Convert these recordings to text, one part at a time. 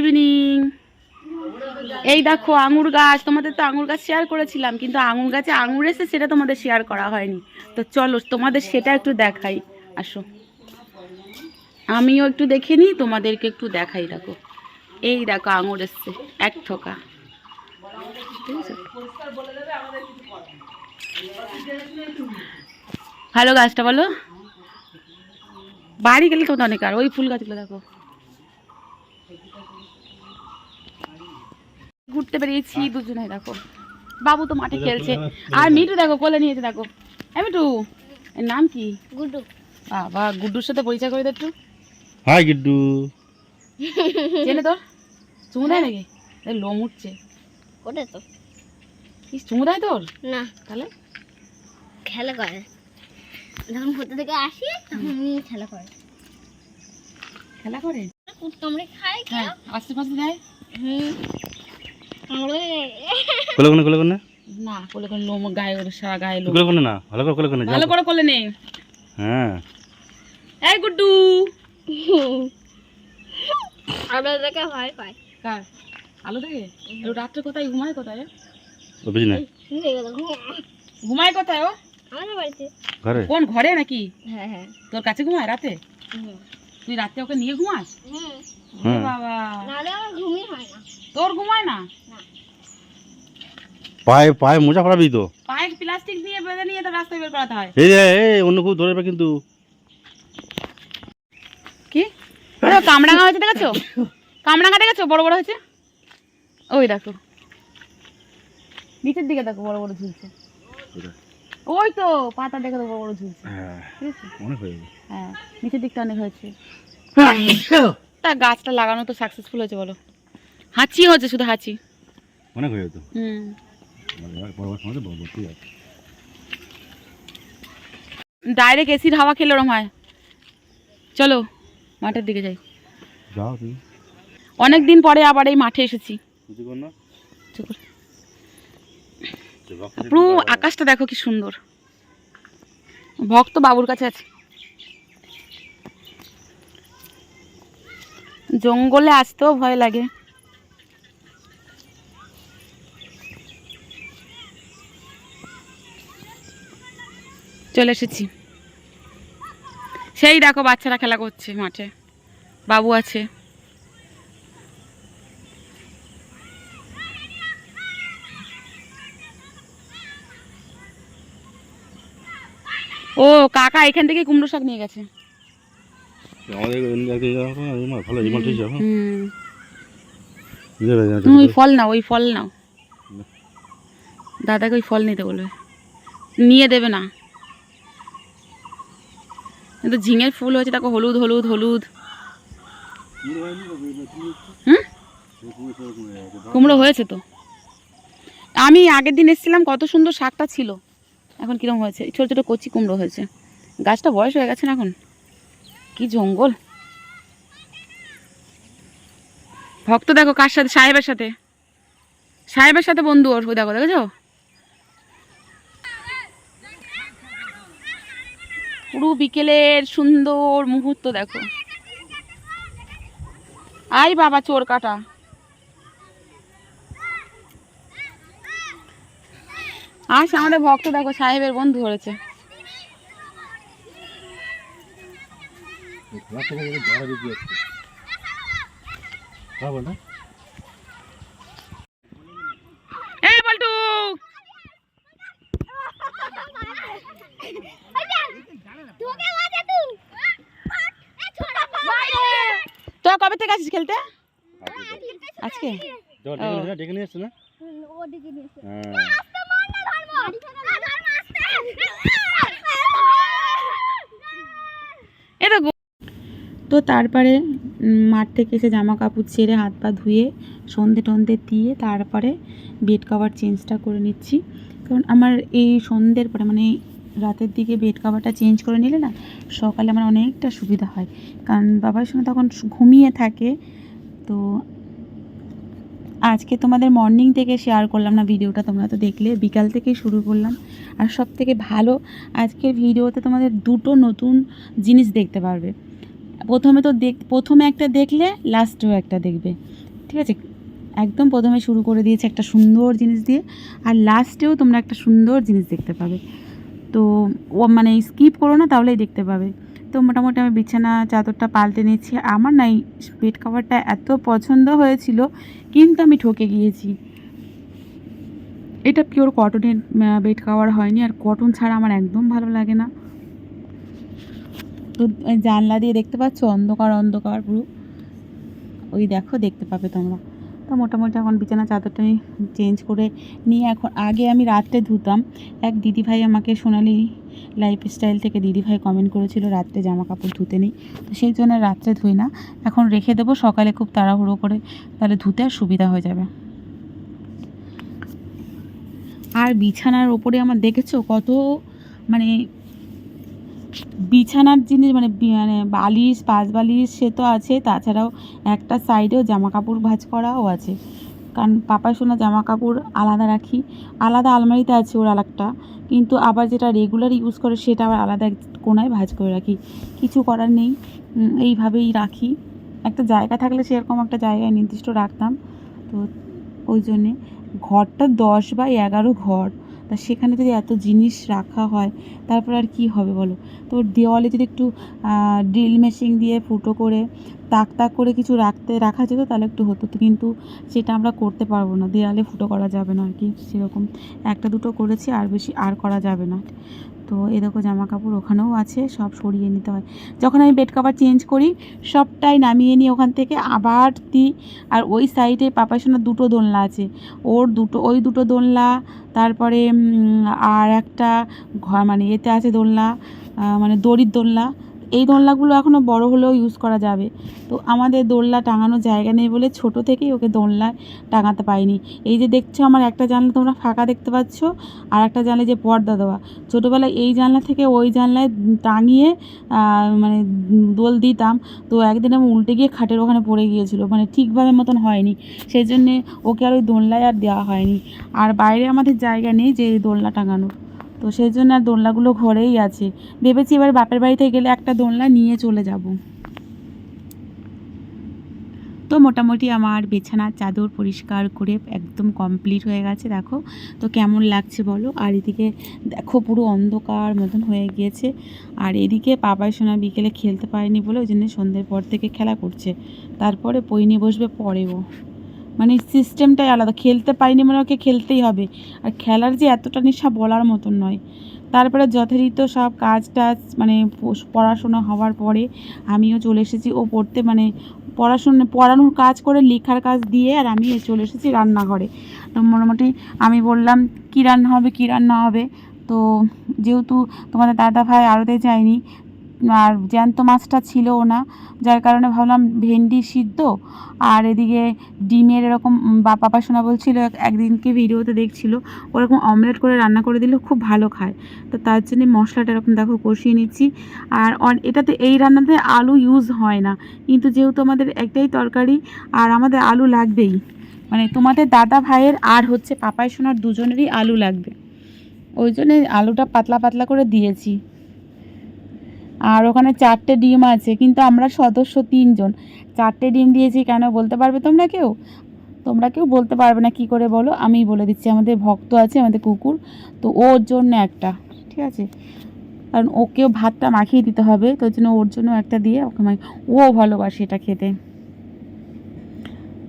Evening এই দেখো আঙুর গাছ, তোমাদের তো আঙুর গাছ শেয়ার করেছিলাম, কিন্তু আঙুর গাছে আঙুর এসে সেটা তোমাদের শেয়ার করা হয়নি। তো চলো, তোমাদের সেটা একটু দেখাই। আসো। আমিও একটু দেখে নিই, তোমাদেরকে একটু দেখাই, দেখো। এই দেখো আঙুর এসছে, এক থোকা ভালো গাছটা বলো। বাড়ি গেলে তো অনেক আর, ওই ফুল গাছগুলো দেখো। ঘুরতে বেরিয়েছি দুজনে দেখো। বাবু তো মাঠে খেলছে। আর মিটু দেখো কোলে নিয়েছে দেখো। এ মিটু এর নাম কি? গুডু বাবা গুড্ডুর সাথে পরিচয় করে দে একটু। হাই গিড্ডু। চেনে তোর? চুমু দেয় নাকি? এই লোম উঠছে। ওটা তো। কি চুমু দেয় তোর? না। তাহলে? খেলা করে। যখন ঘুরতে থেকে আসি তখন খেলা করে। খেলা করে? কামড়ে খায় হ্যাঁ আস্তে পাশে দেয়। হুম। কোলে কোনে কোলে কোনে না কোলে করে লোম গায়ে ওর সারা গায়ে লোম। কোলে কোনে না ভালো করে কোলে কোনে ভালো করে কোলে নে। হ্যাঁ। এই গুড্ডু। আমরা দেখে ভয় পাই কার? আলো দেখে? ও রাত্রে কোথায়? ঘুমায় কোথায় ও বুঝি না। ঘুমায় কোথায় ও? আমাদের বাড়িতে। ঘরে? কোন ঘরে নাকি? হ্যাঁ হ্যাঁ। তোর কাছে ঘুমায় রাতে? তুই রাতে ওকে নিয়ে ঘুমাস? হুম। বাবা। নাহলে আমার ঘুমই হয় না। তোর ঘুমায় না? পায়ে পায়ে মোজা পড়াবি তো। পায়ে প্লাস্টিক দিয়ে বেঁধে নিয়ে তো রাস্তায় বের করাতে হয়। এই যে এই অন্য খুব ধরে কিন্তু। কি? ওরে কামরাঙা হয়েছে দেখেছ? কামরাঙা দেখেছ? বড় বড় হয়েছে? ওই দেখো। নিচের দিকে দেখো বড় বড় ঝুলছে। ওই তো পাতা দেখে তো বড় বড় ঝুলছে। হ্যাঁ অনেক হয়ে যাবে হ্যাঁ নিচের দিকটা অনেক হয়েছে। তা গাছটা লাগানো তো সাকসেসফুল হয়েছে বলো। হাঁচি হচ্ছে শুধু হাঁচি। অনেক হয়ে যেত হুম। ডাইরেক্ট এসির হাওয়া খেলে ওরম হয়। চলো মাঠের দিকে যাই। যাও তুমি। অনেক দিন পরে আবার এই মাঠে এসেছি। পুরো আকাশটা দেখো কি সুন্দর। ভক্ত বাবুর কাছে আছে। জঙ্গলে আসতেও ভয় লাগে। চলে এসেছি। সেই দেখো বাচ্চারা খেলা করছে মাঠে। বাবু আছে। ও কাকা এখান থেকে কুমড়ো শাক নিয়ে গেছে। ওই ফল নাও ওই ফল নাও। দাদাকে ওই ফল নিতে বলবে। নিয়ে দেবে না। কিন্তু ঝিঙের ফুল হয়েছে দেখো হলুদ হলুদ হলুদ। হুম? কুমড়ো হয়েছে তো। আমি আগের দিন এসেছিলাম, কত সুন্দর শাকটা ছিল। এখন কিরম হয়েছে? ছোটো ছোটো কচি কুমড়ো হয়েছে। গাছটা বয়স হয়ে গেছে না এখন? কি জঙ্গল। ভক্ত দেখো কার সাথে, সাহেবের সাথে। সাহেবের সাথে বন্ধু ওর, দেখো, দেখেছ? পুরো বিকেলের সুন্দর মুহূর্ত দেখো। আই বাবা, চোর কাটা। আস, আমাদের ভক্ত দেখো, সাহেবের বন্ধু হয়েছে। হ্যাঁ না? এ বল্টু তো কবে থেকে আসিস খেলতে আজকে ডেকে নিয়ে যা, ডেকে নিয়ে এসছে না? হ্যাঁ। তো তারপরে মাঠ থেকে এসে জামা কাপড় ছেড়ে হাত পা ধুয়ে সন্ধে টন্ধে দিয়ে তারপরে বেড কভার চেঞ্জটা করে নিচ্ছি। কারণ আমার এই সন্ধ্যের পরে মানে রাতের দিকে বেড কভারটা চেঞ্জ করে নিলে না সকালে আমার অনেকটা সুবিধা হয়। কারণ বাবার সঙ্গে তখন ঘুমিয়ে থাকে তো আজকে তোমাদের মর্নিং থেকে শেয়ার করলাম না ভিডিওটা তোমরা তো দেখলে, বিকাল থেকেই শুরু করলাম। আর সব থেকে ভালো, আজকের ভিডিওতে তোমাদের দুটো নতুন জিনিস দেখতে পারবে। প্রথমে তো দেখ, প্রথমে একটা দেখলে লাস্টেও একটা দেখবে। ঠিক আছে? একদম প্রথমে শুরু করে দিয়েছে একটা সুন্দর জিনিস দিয়ে, আর লাস্টেও তোমরা একটা সুন্দর জিনিস দেখতে পাবে। তো ও মানে স্কিপ করো না, তাহলেই দেখতে পাবে। তো মোটামুটি আমি বিছানা, চাদরটা পাল্টে নিচ্ছি আমার না এই বেড কভারটা এত পছন্দ হয়েছিল, কিন্তু আমি ঠকে গিয়েছি। এটা পিওর কটনের বেড কভার হয়নি, আর কটন ছাড়া আমার একদম ভালো লাগে না। তো জানলা দিয়ে দেখতে পাচ্ছ? অন্ধকার অন্ধকার পুরো। ওই দেখো, দেখতে পাবে তোমরা। তো মোটামুটি এখন বিছানা, চাদরটা আমি চেঞ্জ করে নিয়ে এখন আগে আমি রাত্রে ধুতাম। এক দিদিভাই আমাকে সোনালি লাইফস্টাইল থেকে দিদিভাই কমেন্ট করেছিল, রাত্রে জামা কাপড় ধুতে নেই। তো সেই জন্য রাত্রে ধুই না। এখন রেখে দেবো, সকালে খুব তাড়াহুড়ো করে, তাহলে ধুতে আর সুবিধা হয়ে যাবে। আর বিছানার ওপরে আমার দেখেছ কত মানে বিছানার জিনিস মানে মানে বালিশ, পাঁচ বালিশ সে তো আছে, তাছাড়াও একটা সাইডেও জামা কাপড় ভাঁজ করাও আছে। কারণ পাপার সোনা জামা কাপড় আলাদা রাখি, আলাদা আলমারিতে আছে ওর আলাদা কিন্তু আবার যেটা রেগুলার ইউজ করে সেটা আবার আলাদা এক কোনায় ভাজ করে রাখি। কিছু করার নেই। এইভাবেই রাখি। একটা জায়গা থাকলে সেরকম একটা জায়গায় নির্দিষ্ট রাখতাম। তো ওই জন্যে ঘরটা দশ বা এগারো ঘর। তা সেখানে যদি এত জিনিস রাখা হয়, তারপর আর কি হবে বলো? তো দেওয়ালে যদি একটু ড্রিল মেশিন দিয়ে ফুটো করে, তাক তাক করে কিছু রাখতে, রাখা যেত তাহলে একটু হতো। কিন্তু সেটা আমরা করতে পারব না। দেওয়ালে ফুটো করা যাবে না আর কি সেরকম। একটা দুটো করেছি, আর বেশি আর করা যাবে না। তো এরকম জামা কাপড় ওখানেও আছে, সব সরিয়ে নিতে হয়। যখন আমি বেড কাভার চেঞ্জ করি, সবটাই নামিয়ে নিই ওখান থেকে আবার দিই আর ওই সাইডে পাপার সোনার দুটো দোলনা আছে। ওর দুটো, ওই দুটো দোলনা, তারপরে আর একটা ঘর মানে এতে আছে দোলনা মানে দড়ির দোলনা। এই দোলনাগুলো এখনও বড় হলেও ইউজ করা যাবে। তো আমাদের দোলনা টাঙানোর জায়গা নেই বলে ছোট থেকেই ওকে দোলনায় টাঙাতে পাইনি এই যে দেখছ আমার একটা জানলা তোমরা ফাঁকা দেখতে পাচ্ছ, আর একটা জানলা যে পর্দা দেওয়া। ছোটোবেলায় এই জানলা থেকে ওই জানলায় টাঙিয়ে মানে দোল দিতাম। তো একদিন আমি উল্টে গিয়ে খাটের ওখানে পড়ে গিয়েছিল মানে ঠিকভাবে মতন হয়নি। সেই জন্যে ওকে আর ওই দোলনায় আর দেওয়া হয়নি। আর বাইরে আমাদের জায়গা নেই যে এই দোলনা টাঙানোর। তো সেই জন্য আর দোলনাগুলো ঘরেই আছে। ভেবেছি এবার বাপের বাড়িতে গেলে একটা দোলনা নিয়ে চলে যাব। তো মোটামুটি আমার বিছানার চাদর পরিষ্কার করে একদম কমপ্লিট হয়ে গেছে, দেখো। তো কেমন লাগছে বলো? আর এদিকে দেখো পুরো অন্ধকার মতন হয়ে গিয়েছে। আর এদিকে পাপাই সোনা বিকেলে খেলতে পারেনি বলে ওই জন্য সন্ধ্যের পর থেকে খেলা করছে। তারপরে বই নিয়ে বসবে পরেও। মানে সিস্টেমটাই আলাদা। খেলতে পারিনি মানে ওকে খেলতেই হবে। আর খেলার যে এতটা নেশা বলার মতন নয়। তারপরে যথারীত সব কাজ টাজ মানে পড়াশোনা হওয়ার পরে আমিও চলে এসেছি। ও পড়তে মানে পড়াশোনা পড়ানোর কাজ করে লেখার কাজ দিয়ে আর আমি চলে এসেছি রান্নাঘরে। তো মোটামুটি আমি বললাম, কী রান্না হবে, কী রান্না হবে? তো যেহেতু তোমাদের দাদা ভাই আড়তে যায়নি আর জ্যান্ত মাছটা ছিলও না যার কারণে ভাবলাম ভেন্ডি সিদ্ধ। আর এদিকে ডিমের এরকম উম, বা পাপা শোনা বলছিল এক- একদিনকে ভিডিওতে দেখছিল ওরকম অমলেট করে রান্না করে দিলে খুব ভালো খায়। তো তার জন্য মশলাটা এরকম দেখো কষিয়ে নিচ্ছি। আর এটাতে এই রান্নাতে আলু ইউজ হয় না। কিন্তু যেহেতু আমাদের একটাই তরকারি আর আমাদের আলু লাগবেই। মানে তোমাদের দাদা ভাইয়ের আর হচ্ছে পাপাই সোনার দুজনেরই আলু লাগবে। ওই জন্যে আলুটা পাতলা পাতলা করে দিয়েছি। আর ওখানে চারটে ডিম আছে, কিন্তু আমরা সদস্য তিনজন। চারটে ডিম দিয়েছি কেন বলতে পারবে তোমরা কেউ? তোমরা কেউ বলতে পারবে না, কি করে বলো? আমি বলে দিচ্ছি, আমাদের ভক্ত আছে, আমাদের কুকুর, তো ওর জন্য একটা, ঠিক আছে? কারণ ওকেও ভাতটা মাখিয়ে দিতে হবে, তো ওই জন্য ওর জন্য একটা দিয়ে ওকে ও ভালোবাসে এটা খেতে।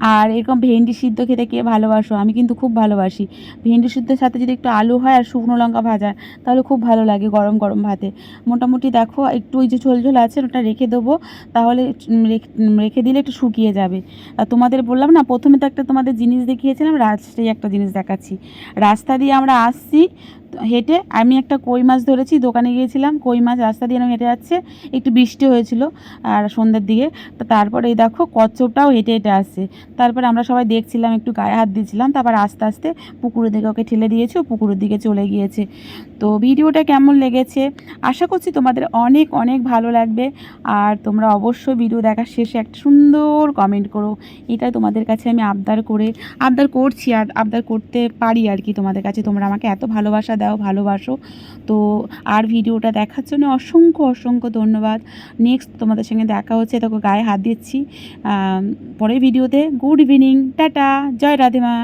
আর এরকম ভেন্ডি সিদ্ধ খেতে কে ভালোবাসো? আমি কিন্তু খুব ভালোবাসি। ভেন্ডি সিদ্ধের সাথে যদি একটু আলু হয় আর শুকনো লঙ্কা ভাজা, তাহলে খুব ভালো লাগে গরম গরম ভাতে। মোটামুটি দেখো, একটু ওই যে ঝোল ঝোল আছে, ওটা রেখে দেবো। তাহলে রেখ- দিলে একটু শুকিয়ে যাবে। আর তোমাদের বললাম না, প্রথমে তো একটা তোমাদের জিনিস দেখিয়েছিলাম, রাস্তায় একটা জিনিস দেখাচ্ছি। রাস্তা দিয়ে আমরা আসছি হেঁটে আমি একটা কই মাছ ধরেছি, দোকানে গিয়েছিলাম, কই মাছ রাস্তা দিয়ে হেঁটে যাচ্ছে, একটু বৃষ্টি হয়েছিল আর সন্ধ্যের দিকে। তো তারপরে এই দেখো কচ্ছপটাও হেঁটে হেঁটে আসছে। তারপরে আমরা সবাই দেখছিলাম, একটু গায়ে হাত দিয়েছিলাম, তারপর আস্তে আস্তে পুকুরের দিকে ওকে ঠেলে দিয়েছে, ও পুকুরের দিকে চলে গিয়েছে। তো ভিডিওটা কেমন লেগেছে? আশা করছি তোমাদের অনেক অনেক ভালো লাগবে। আর তোমরা অবশ্যই ভিডিও দেখার শেষে একটা সুন্দর কমেন্ট করো। এটা তোমাদের কাছে আমি আবদার করে, আবদার করছি আর আবদার করতে পারি আর কি তোমাদের কাছে। তোমরা আমাকে এত ভালোবাসা দাও, ভালোবাসো। তো আর ভিডিওটা দেখার জন্য অসংখ্য অসংখ্য ধন্যবাদ। নেক্সট তোমাদের সঙ্গে দেখা হচ্ছে তোকে গায়ে হাত দিচ্ছি। পরের ভিডিওতে গুড ইভিনিং, টাটা, জয় রাধেমা